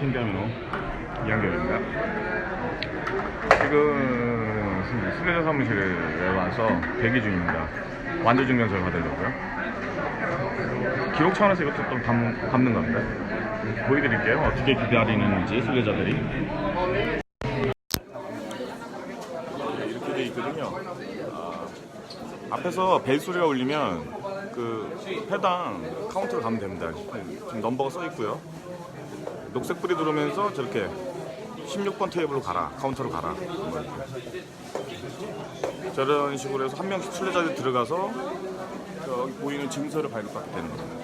가미노 이한결입니다. 지금 수배자 사무실에 와서 대기 중입니다. 완전 증명서를 받으려고요. 기록 차원에서 이것도 좀 담, 담는 겁니다. 보여드릴게요. 어떻게 기다리는지 순례자들이. 이렇게 돼 있거든요. 아, 앞에서 벨 소리가 울리면 그 해당 카운터로 가면 됩니다. 지금 넘버가 써 있고요. 녹색 불이 들어오면서 저렇게 16번 테이블로 가라, 카운터로 가라. 뭐 이렇게. 저런 식으로 해서 한 명씩 순례자들이 들어가서 여기 보이는 증서를 발급받게 되는 겁니다.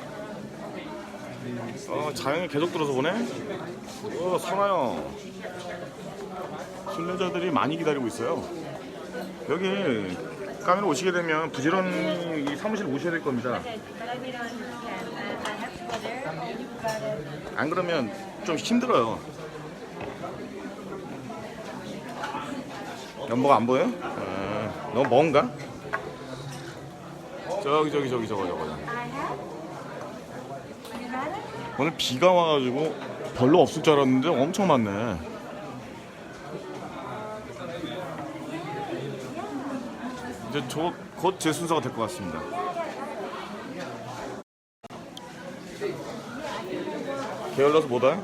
어, 자연이 계속 들어서 보네. 어, 선아요. 순례자들이 많이 기다리고 있어요. 여기 까메라 오시게 되면 부지런히 이 사무실 오셔야 될 겁니다. 안 그러면 좀 힘들어요. 연보가 안 보여? 아, 너무 먼가? 저기 저기 저기 저거 저거. 오늘 비가 와가지고 별로 없을 줄 알았는데 엄청 많네. 이제 저곧 제 순서가 될 것 같습니다. 게을러서 못 와요?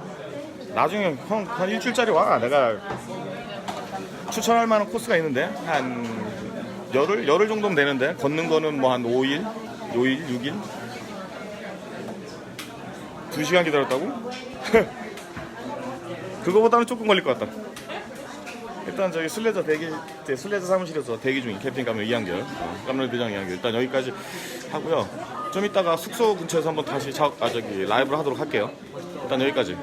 나중에 형 한 일주일짜리 와. 내가 추천할 만한 코스가 있는데 한 열흘 열흘 정도면 되는데 걷는 거는 뭐 한 5일, 5일, 6일. 2 시간 기다렸다고? 그거보다는 조금 걸릴 것 같다. 일단 저기 슬레저 대기 제 슬레저 사무실에서 대기 중인 캡틴 가면 이한결 어, 깜놀 대장 이한결 일단 여기까지 하고요. 좀 이따가 숙소 근처에서 한번 다시 작, 아 저기 라이브를 하도록 할게요. 일단 여기까지